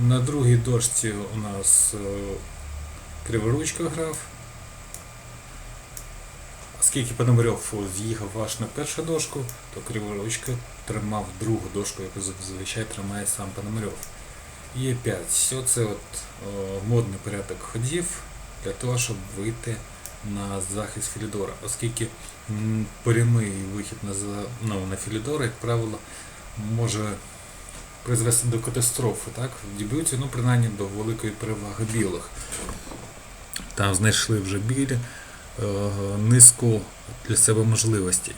На другій дошці у нас е, Криворучка грав. Оскільки Пономарьов з'їхав аж на першу дошку, то Криворучка тримав другу дошку, яку зазвичай тримає сам Пономарьов. Є 5. Все це от, о, модний порядок ходів для того, щоб вийти на захист Філідора. Оскільки прямий вихід на, ну, на Філідора, як правило, може призвести до катастрофи, так? В дебюті, ну принаймні до великої переваги білих. Там знайшли вже білі е, низку для себе можливостей.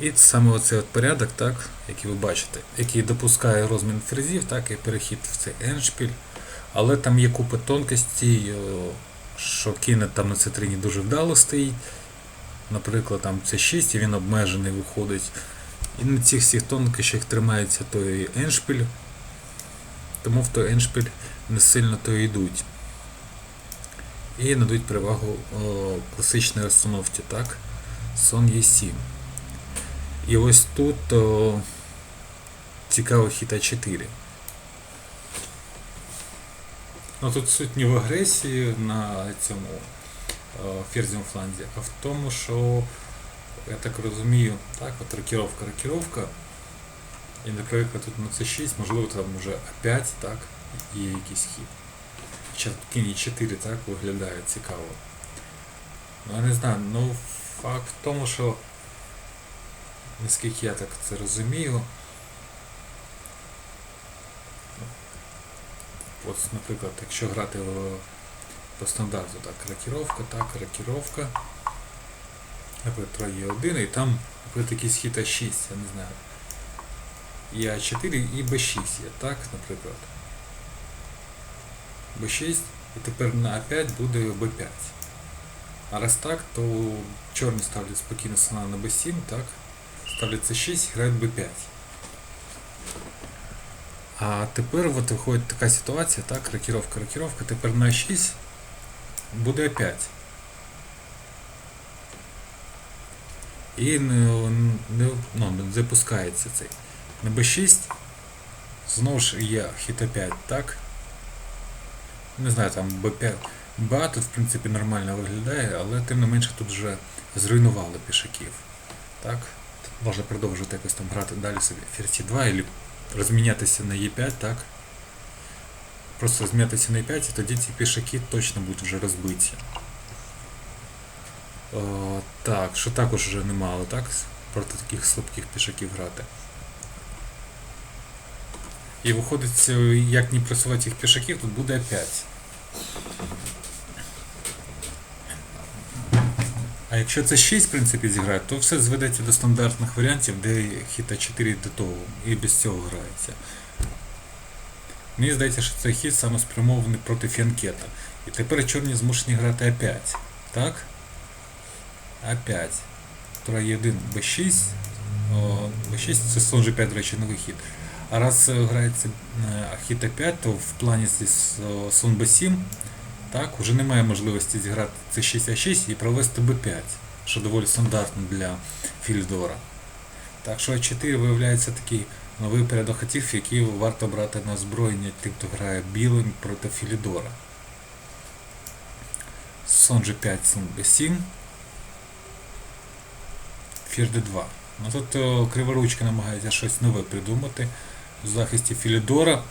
І саме оцей от порядок, так, який ви бачите, який допускає розмін фрезів, так, і перехід в цей еншпіль. Але там є купа тонкостей, е, що кіне там на цитрині дуже вдало стоїть. Наприклад, там це 6 і він обмежений виходить. І на цих всіх тонкощах тримається той еншпіль, тому в той еншпіль не сильно то йдуть. І надають перевагу класичній розстановці, так? Сон є 7. І ось тут о, цікаво хід А4. Ну тут суть не в агресії на цьому о, ферзівому фланзі, а в тому, що я так розумію, так, от рокіровка, рокіровка. І, наприклад, тут на C6, можливо, там вже А5, так, є якийсь хід. Тут 4 так виглядає цікаво. Ну, я не знаю, ну факт в тому, що наскільки я так це розумію. От, наприклад, якщо грати в- по стандарту, так, рокіровка, так, рокіровка. Наприклад, троє 1 і там, наприклад, якийсь хід А6, я не знаю. І А4 і Б6 є, так, наприклад. Б6 і тепер на А5 буде Б5. А раз так, то чорні ставлять спокійно слона на Б7, так? Ставлять С6, грають Б5. А тепер от виходить така ситуація, так, рокіровка, рокіровка, тепер на А6 буде А5. І не, не, ну, не запускається цей. На B6 знову ж є хід А5, так? Не знаю, там B5. Ба тут в принципі нормально виглядає, але тим не менше тут вже зруйнували пішаків. Так? Можна продовжувати якось там грати далі собі ферзь 2 або розмінятися на Е5, так? Просто розмінятися на Е5 і тоді ці пішаки точно будуть вже розбиті. О, так, що також вже немало, так? Проти таких слабких пішаків грати. І виходить, е, як не просувати цих пішаків, тут буде 5. А якщо це 6, в принципі, зіграє, то все зведеться до стандартних варіантів, де хід А4 до того і без цього грається. Мені здається, що цей хід саме спрямований проти фіанкета. І тепер чорні змушені грати А5. Так? А5. Троє 1 Б6. О, Б6 це слон G5, до речі, новий хід. А раз грається е, хід А5, то в плані слон Б7, так, уже немає можливості зіграти це 6 А6 і провести Б5, що доволі стандартно для Фільдора. Так що А4 виявляється такий новий порядок хотів, який варто брати на озброєння тим, хто грає білим проти Філідора. Сон G5, слон Б7. Фір D2. Ну тут о, криворучка намагається щось нове придумати в захисті Філідора.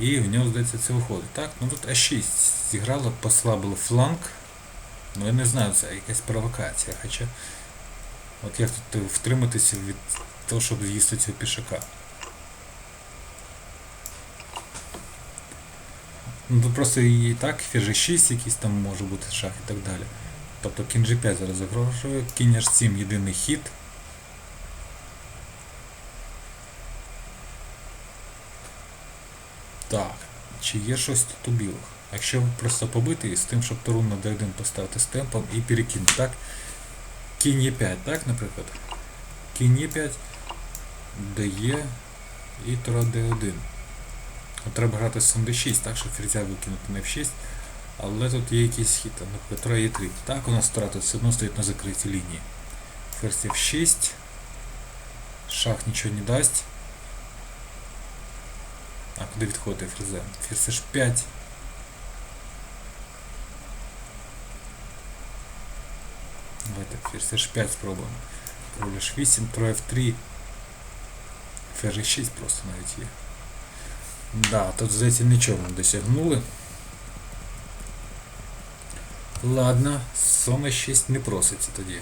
І в нього, здається, це виходить. Так, ну тут А6 зіграло, послабило фланг. Ну я не знаю, це якась провокація. Хоча от як тут е, втриматися від того, щоб з'їсти цього пішака. Ну тут просто і так, фіж 6 якийсь там може бути шах і так далі. Тобто кінь G5 зараз загрожує, кінь H7 єдиний хід. Так, чи є щось тут у білих? Якщо просто побити з тим, щоб турун на D1 поставити з темпом і перекинути, так? Кінь Е5, так, наприклад? Кінь Е5, дає і тура D1. От треба грати з D6, так, щоб ферзя викинути на F6. Але тут є якийсь хід, наприклад, тура Е3. Так, у нас тут все одно стоїть на закритій лінії. Ферзь F6. Шах нічого не дасть. А Куди відходити ферзем? Ферзь H5. Давайте ферзь H5 спробуємо. Король H8, Троє F3. Ферзь H6 просто навіть є. Да, тут здається нічого не досягнули. Ладно, сон 6 не проситься тоді.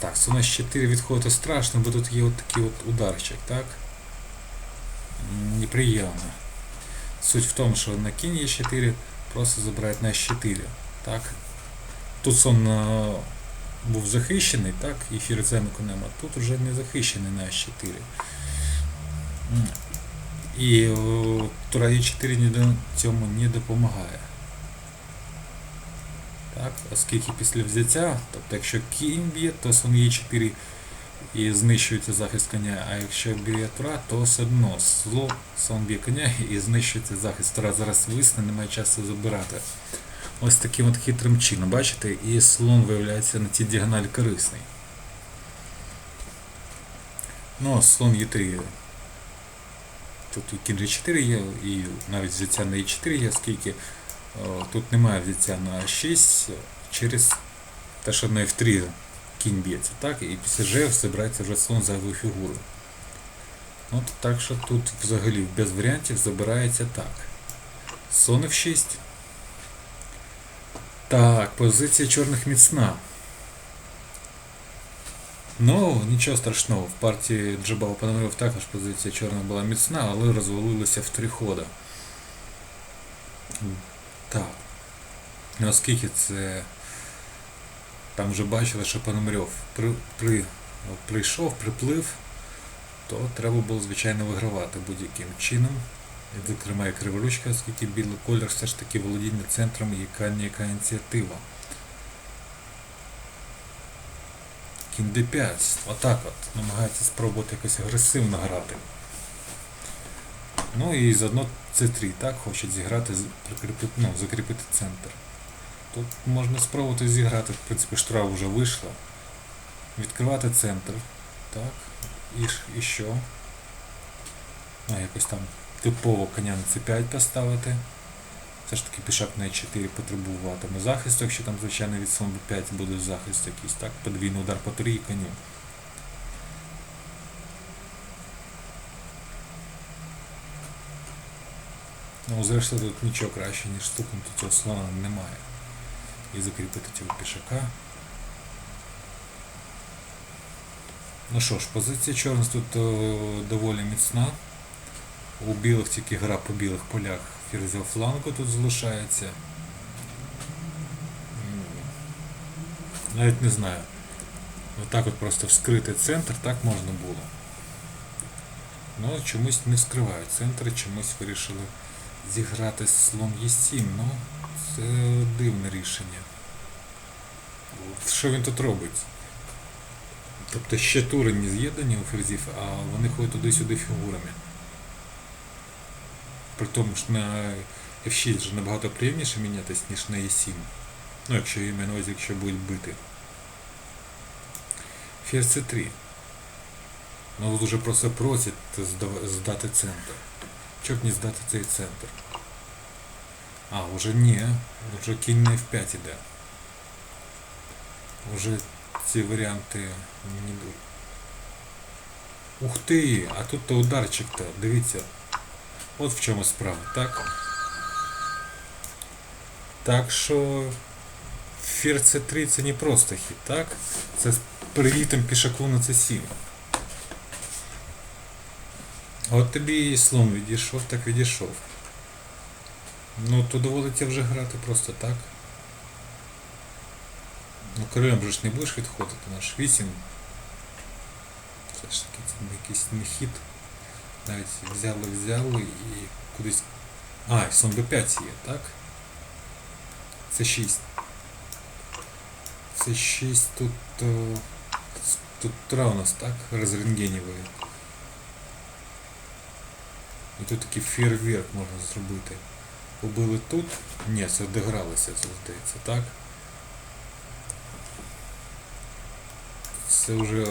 Так, сон 4 відходити страшно, бо тут є от такий от ударчик, так? Неприємно. Суть в тому, що на кінь є 4 просто забирають на 4. Так? Тут сон е, був захищений, так, і фірзем і конем, а тут вже не захищений на 4. І о, тура Е4 ні до цьому не допомагає. Так, оскільки після взяття, тобто якщо кінь б'є, то сон Е4 і знищується захист коня, а якщо б'є тура, то все одно зло сон б'є коня і знищується захист. Тура зараз висне, немає часу забирати. Ось таким от хитрим чином, бачите, і слон виявляється на цій діагоналі корисний. Ну, а слон Е3 Тут і кінь G4 є, і навіть взяття на E4 є, оскільки тут немає взяття на 6 через те, що на F3 кінь б'ється, так? І після G забирається вже слон зайвою фігурою. От так що тут взагалі без варіантів забирається так. Слон F6. Так, позиція чорних міцна. Ну, нічого страшного, в партії Джабал Пономарьов також позиція чорна була міцна, але розвалилася в три хода. Так. Ну, Оскільки це там вже бачили, що Пономарьов при, при, прийшов, приплив, то треба було, звичайно, вигравати будь-яким чином. Зокрема, і криворучка, оскільки білий колір все ж таки володіння центром яка ніяка ініціатива. Кінь d5. Отак от. Намагається спробувати якось агресивно грати. Ну і заодно c3, так, хочуть зіграти, прикріпити, ну, закріпити центр. Тут можна спробувати зіграти, в принципі, штраф вже вийшла. Відкривати центр. Так. І, і що? А, якось там типово коня на c5 поставити. Все ж таки пішак на e4 потребуватиме захисту, якщо там, звичайно, від слон b5 буде захист якийсь, так? Подвійний удар по 3 і коню. Ну, зрештою, тут нічого краще, ніж стукнути цього слона немає. І закріпити цього пішака. Ну що ж, позиція чорних тут о, доволі міцна. У білих тільки гра по білих полях ферзя флангу тут залишається. Навіть не знаю. Отак от просто вскрити центр так можна було. Ну, чомусь не вскривають центр, чомусь вирішили зіграти слон Е7. Ну, це дивне рішення. Що він тут робить? Тобто ще тури не з'єднані у ферзів, а вони ходять туди-сюди фігурами. При тому що на F6 вже набагато приємніше мінятись, ніж на E7. Ну, якщо на увазі, якщо будуть бити. Ферзь C3. Ну тут уже просто просять здати центр. Чого б не здати цей центр? А, уже ні, вже кінь на F5 іде. Уже ці варіанти не йдуть. Ух ти! А тут то ударчик-то, дивіться. От в чому справа, так? Так що ферзь C3 це не просто хід, так? Це з привітом пішаку на C7. От тобі і слон відійшов, так відійшов. Ну, то доводиться вже грати просто так. Ну, королем же ж не будеш відходити на H8. Все ж таки це якийсь не хід. Навіть взяли, взяли і кудись. А, і сон B5 є, так? Це 6. Це 6 тут. е, Тут тура у нас, так? Розрентгенівої. І тут такий фейерверк можна зробити. Убили тут. Ні, це догралося, це здається, так? Це вже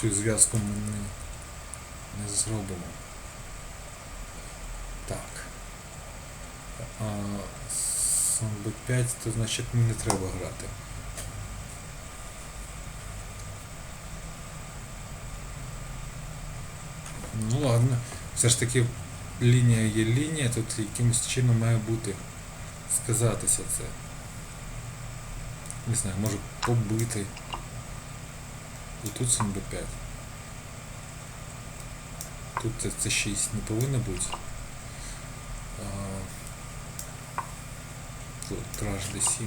цю зв'язку ми не, не зробимо. Так. А, сон Б5, то значить не треба грати. Ну ладно. Все ж таки лінія є лінія, тут якимось чином має бути сказатися це. Не знаю, може побити. І тут сон Б5. Тут це, це 6 не повинно бути. А, тут траж D7.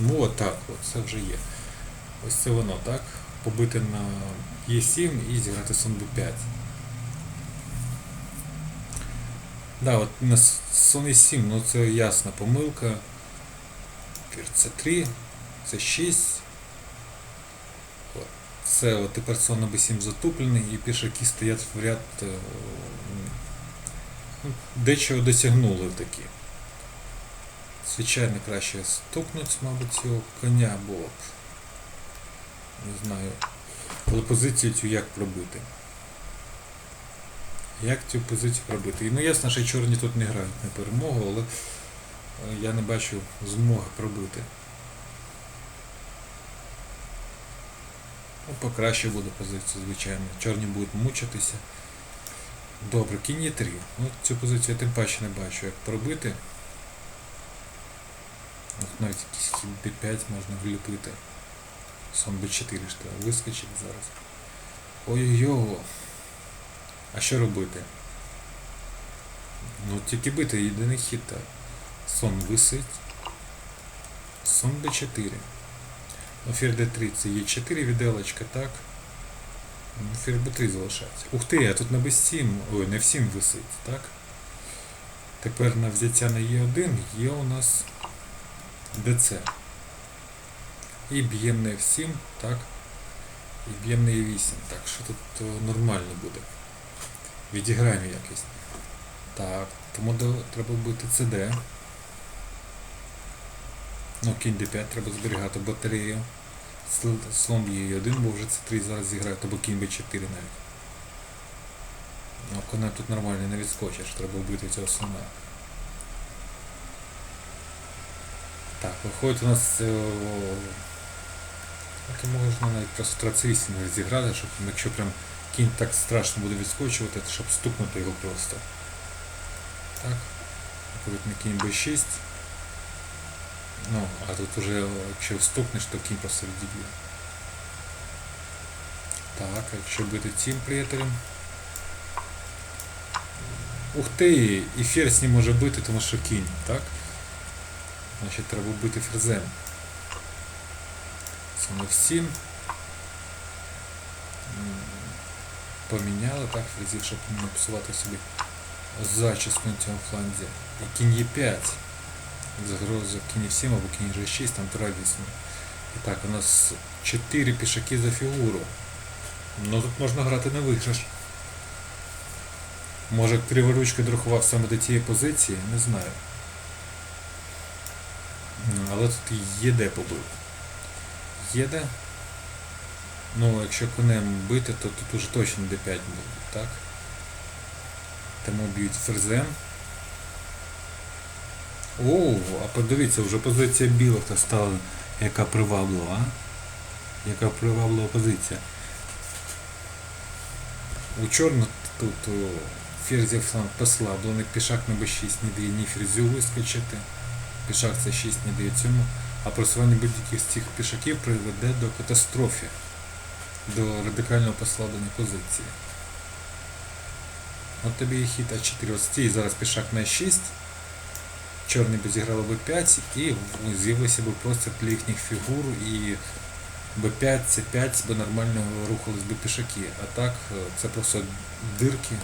Ну от так, от це вже є. Ось це воно, так? Побити на Е7 і зіграти сон Б5. Да, от на сон Е7, ну це ясна помилка. Тепер Це 3, це 6. От. Це от тепер сон на Б7 затуплений і пішаки стоять в ряд. е, ну, Дечого досягнули такі. Звичайно, краще стукнуть, мабуть, цього коня, бо не знаю, але позицію цю як пробити. Як цю позицію пробити? І ну ясно, що чорні тут не грають на перемогу, але е, я не бачу змоги пробити. Ну, покраще буде позиція, звичайно. Чорні будуть мучитися. Добре, кінь є 3. Ну, цю позицію я тим паче не бачу, як пробити. От навіть якийсь хід d5 можна вліпити. Сон b4 ж треба вискочить зараз. Ой-ой-ой. А що робити? Ну тільки бити єдиний хід. так. Сон висить. Сон b4. Ну, фір d3 це є 4 віделочка, так? Ну, Фір b3 залишається. Ух ти, а тут на b7, ой, не в 7 висить, так? Тепер на взяття на Е1 є у нас ДЦ. І б'єм на F7, так? І б'єм на E8. Так, що тут е, нормально буде. Відіграємо якось. Так, тому треба бити CD. Ну, кінь D5 треба зберігати батарею. Сл- Слон Е1, бо вже C3 зараз зіграє, або кінь B4 навіть. Ну, коня тут нормально не відскочиш, треба вбити цього слона. Так, виходить у нас. І можна навіть просто трацисім зіграти, щоб якщо прям кінь так страшно буде відскочувати, щоб стукнути його просто. Так. Виходить на кінь b6. Ну, а тут уже, якщо стукнеш, то кінь просто відіб'є. Так, а якщо бити цим приятелем. Ух ти! І ферзь не може бити, тому що кінь, так? Значить треба бити ферзем. Саме в 7. Поміняли так фрезів, щоб не псувати собі зачіску на цьому фланзі. І кінь Е5. Загроза кінь 7 або кінь G6, там травісно. І так, у нас 4 пішаки за фігуру. Ну тут можна грати на виграш. Може криворучка друкував саме до тієї позиції, не знаю. Але тут є де побив. Є де. Ну, якщо конем бити, то тут уже точно d5 буде, так? Тому б'ють ферзем. Оу, а подивіться, вже позиція білих стала яка приваблива, а? Яка приваблива позиція. У чорних тут о, ферзів сам послаблений, пішак на b6 не дає ні ферзю вискочити. Пішак це 6 не дає цьому. А просування будь-яких з цих пішаків приведе до катастрофи, до радикального послаблення позиції. От тобі і хід А4. Ось стій зараз пішак на 6. Чорний би зіграли b5 і з'явився би просто для їхніх фігур і b5, c5 би нормально рухались би пішаки. А так е, це просто дирки.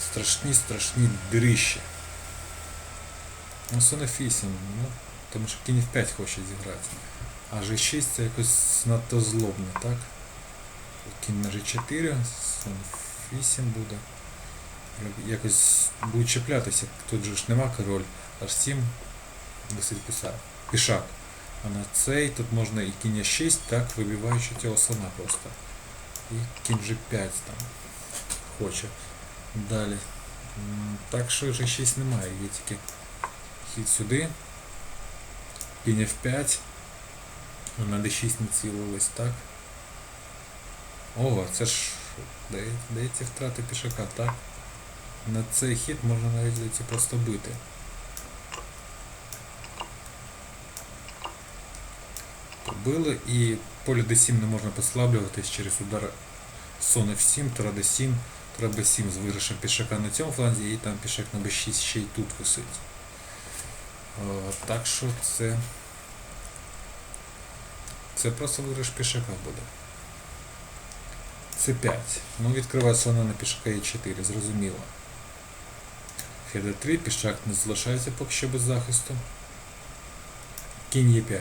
Страшні, страшні дирищі. Ну, сон F8, ну, тому що кінь F5 хоче зіграти. А G6 це якось надто злобно, так? Кінь на G4, сон F8 буде. Якось будуть чіплятися. Тут же ж нема король. H7 висить писав. Пішак. А на цей тут можна і кінь 6, так, вибиваючи цього слона просто. І кінь G5 там хоче. Далі. Так що вже 6 немає, є тільки хід сюди. Кінь F5. На D6 не цілились, так? О, це ж дає- дається втрати пішака, так? На цей хід можна навіть здається просто бити. Побили і поле D7 не можна послаблюватись через удар сон F7, Тура D7, Тура B7 з виграшем пішака на цьому фланзі і там пішак на B6 ще й тут висить. О, так що це. Це просто виграш пішака буде. Це 5. Ну, відкриває слона на пішака Е4, зрозуміло. Ферзь 3, пішак не залишається поки що без захисту. Кінь Е5.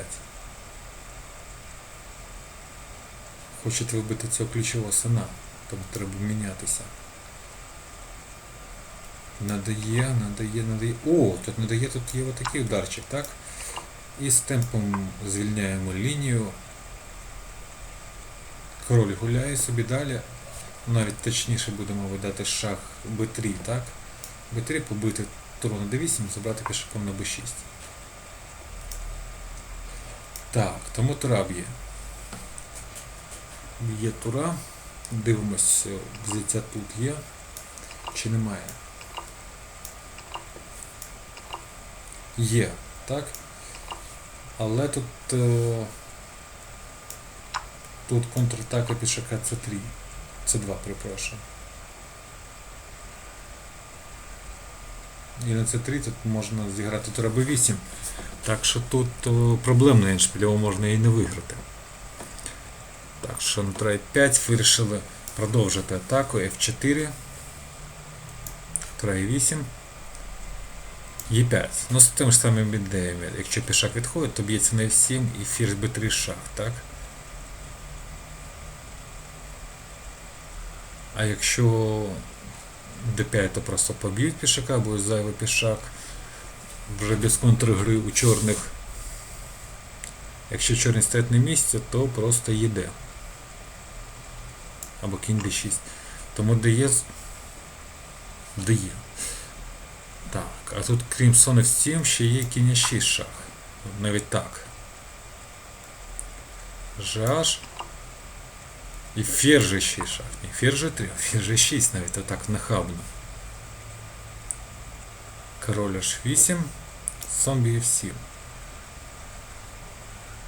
Хочете вибити цього ключового сина, тому треба мінятися. Надає, надає, надає. О, тут надає, тут є отакий ударчик, так? І з темпом звільняємо лінію. Король гуляє собі далі. Навіть точніше будемо видати шах b3, так? b3 побити туру на d8, забрати пішаком на b6. Так, тому тура б'є. Б'є тура. Дивимось, взяття тут є чи немає. Є, так? Але тут е, тут контратака пішака С3. С2, перепрошую. І на С3 тут можна зіграти тура Б8. Так що тут е, проблемний еншпіль, його можна і не виграти. Так що на тура 5 вирішили продовжити атаку F4. Тура 8. Е5. Ну з тим ж самим ідеями. Якщо пішак відходить, то б'ється на F7 і фірс B3 шах, так? А якщо D5, то просто поб'ють пішака, буде зайвий пішак. Вже без контргри у чорних. Якщо чорний стоять на місці, то просто їде. Або кінь D6. Тому дає. Дає. А тут крім Сон F7 ще є кінь 6 шах. Навіть так. Жаш. І ферзь 6 шах. Не ферзь 3, а ферзь 6 навіть отак нахабно. Король H8, сон F7.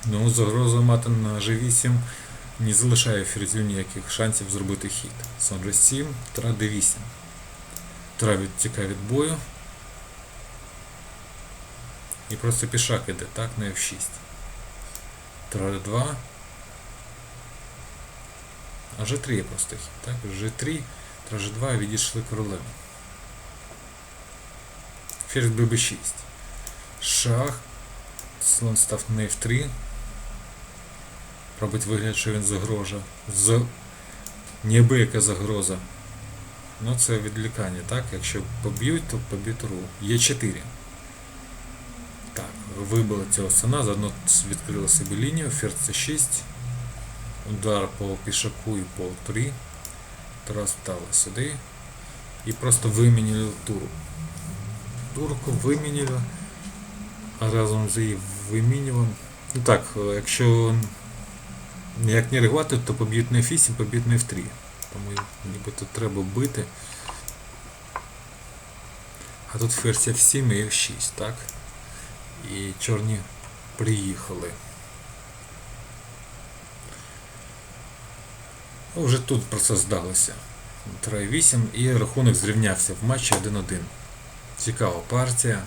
Ну, загрозу мати на G8 не залишає ферзю ніяких шансів зробити хід. Сон G7, Тра D8. Тра відтікає від бою. І просто пішак іде, так, на F6. Тра D2. А G3 є просто хід, так? G3, Тра G2 відійшли королем. Ферзь bb6. Шах. Слон став на F3. Робить вигляд, що він загрожа. З... Ніби яка загроза. Ну це відлікання, так? Якщо поб'ють, то поб'ють ру. Є 4. Вибили цього сина, заодно відкрили собі лінію, ферзь c6. Удар по пішаку і по турі. Тура стала сюди. І просто вимінили туру. Турку вимінили. А разом з її вимінюванням. Ну так, якщо ніяк не реагувати, то поб'ють на F8, поб'ють на F3. Тому ніби тут треба бити. А тут ферзь F7 і F6, так? І чорні приїхали. Ну, Вже тут процес здалося. 3-8 і рахунок зрівнявся в матчі 1-1. Цікава партія.